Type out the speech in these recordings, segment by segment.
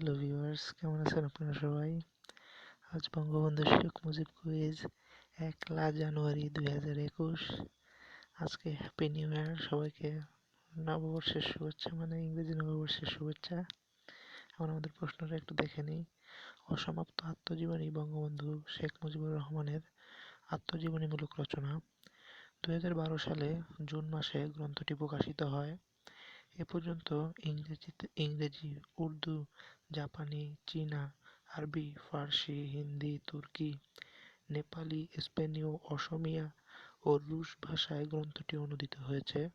Hello viewers কেমন আছেন আপনারা সবাই? আজ বঙ্গবন্ধু শেখ মুজিব কুইজ একলা জানুয়ারি দুই হাজার একুশ। আজকে হ্যাপি নিউ ইয়ার সবাইকে নববর্ষের শুভেচ্ছা মানে ইংরেজি নববর্ষের শুভেচ্ছা। এখন আমাদের প্রশ্নটা একটু দেখে নিই। অসমাপ্ত আত্মজীবনী বঙ্গবন্ধু শেখ মুজিবুর রহমানের আত্মজীবনীমূলক রচনা। দুই হাজার বারো সালে জুন মাসে গ্রন্থটি প্রকাশিত হয়। এ পর্যন্ত ইংরেজিতে ইংরেজি, উর্দু, জাপানি, চীনা, আরবি, ফার্সি, হিন্দি, তুর্কি, নেপালি, স্পেনীয়, অসমীয়া ও রুশ ভাষায় গ্রন্থটি অনূদিত হয়েছে।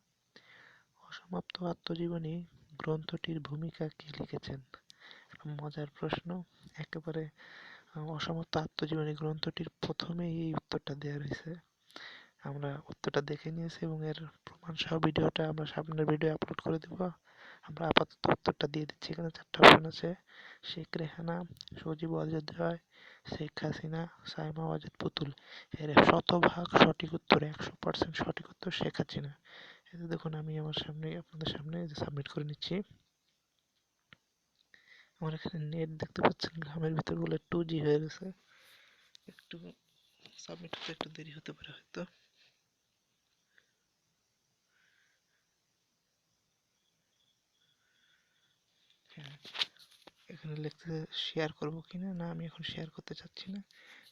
অসমাপ্ত আত্মজীবনী গ্রন্থটির ভূমিকা কে লিখেছেন? মজার প্রশ্ন, একেবারে অসমাপ্ত আত্মজীবনী গ্রন্থটির প্রথমেই এই উত্তরটা দেওয়া রয়েছে। আমরা উত্তরটা দেখে নিয়েছি এবং এর প্রমাণ সহ ভিডিওটা আমরা সামনের ভিডিও আপলোড করে দেব। আমরা আপাতত উত্তরটা দিয়ে দিচ্ছি। এখানে চারটা অপশন আছে। শেখ রেহানা, সজীব ওয়াজেদ শেখ হাসিনা, সাইমা ওয়াজেদ পুতুল। এর শতভাগ সঠিক উত্তর, একশো পার্সেন্ট সঠিক উত্তর শেখ হাসিনা। এতে দেখুন, আমি আমার সামনে, আপনাদের সামনে সাবমিট করে নিচ্ছি। আমার এখানে নেট দেখতে পাচ্ছেন গ্রামের ভিতর বলে টু জি হয়ে গেছে। একটু সাবমিট হতে একটু দেরি হতে পারে হয়তো। হ্যাঁ এখানে লিখতে শেয়ার করব কিনা? না, আমি এখন শেয়ার করতে চাচ্ছি না।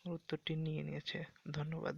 উত্তরটি নিয়ে নিয়েছে, ধন্যবাদ।